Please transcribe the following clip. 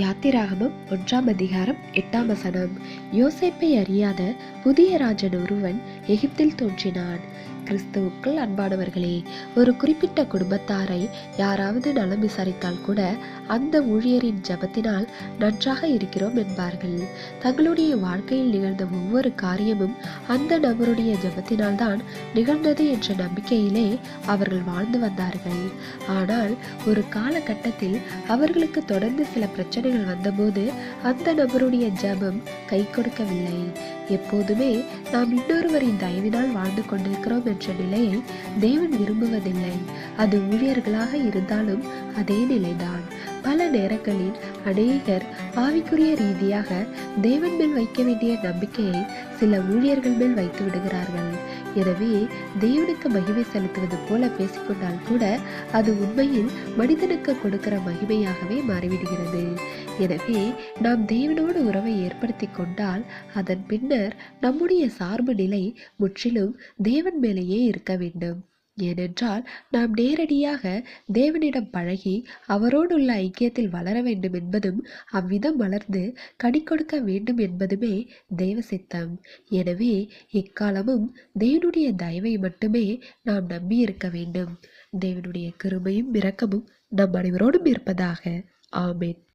யாத்திராகமம் ஒன்றாம் அதிகாரம் எட்டாம் வசனம். யோசைப்பை அறியாத புதிய ராஜன் ஒருவன் எகிப்தில் தோன்றினான். கிறிஸ்துவுக்குள் அன்பானவர்களே ஒரு குறிப்பிட்ட குடும்பத்தாரை யாராவது நலம் விசாரித்தால் கூட அந்த ஊழியரின் ஜபத்தினால் நன்றாக இருக்கிறோம் என்பார்கள். தங்களுடைய வாழ்க்கையில் நிகழ்ந்த ஒவ்வொரு காரியமும் அந்த நபருடைய ஜபத்தினால் தான் நிகழ்ந்தது என்ற நம்பிக்கையிலே அவர்கள் வாழ்ந்து வந்தார்கள். ஆனால் ஒரு காலகட்டத்தில் அவர்களுக்கு தொடர்ந்து சில பிரச்சனை பிரச்சனைகள் வந்தபோது அந்த நபருடைய ஜபம் கை கொடுக்கவில்லை. எப்போதுமே நாம் இன்னொருவரின் தயவினால் வாழ்ந்து கொண்டிருக்கிறோம் என்ற நிலையை தேவன் விரும்புவதில்லை. அது ஊழியர்களாக இருந்தாலும் அதே நிலைதான். பல நேரங்களில் அநேகர் ஆவிக்குரிய ரீதியாக தேவன் மேல் வைக்க வேண்டிய நம்பிக்கையை சில ஊழியர்கள் மேல் வைத்து விடுகிறார்கள். எனவே தேவனுக்கு மகிமை செலுத்துவது போல பேசிக்கொண்டால் கூட அது உண்மையில் மனிதனுக்கு கொடுக்கிற மகிமையாகவே மாறிவிடுகிறது. எனவே நாம் தேவனோடு உறவை ஏற்படுத்தி கொண்டால் அதன் பின்னர் நம்முடைய சார்பு நிலை முற்றிலும் தேவன் மேலேயே இருக்க வேண்டும். ஏனென்றால் நாம் நேரடியாக தேவனிடம் பழகி அவரோடுள்ள ஐக்கியத்தில் வளர வேண்டும் என்பதும் அவ்விதம் வளர்ந்து கனி கொடுக்க வேண்டும் என்பதுமே தெய்வ சித்தம். எனவே எக்காலமும் தேவனுடைய தயவை மட்டுமே நாம் நம்பி இருக்க வேண்டும். தேவனுடைய கிருமையும் இரக்கமும் நம் அனைவரோடும் இருப்பதாக. ஆமேன்.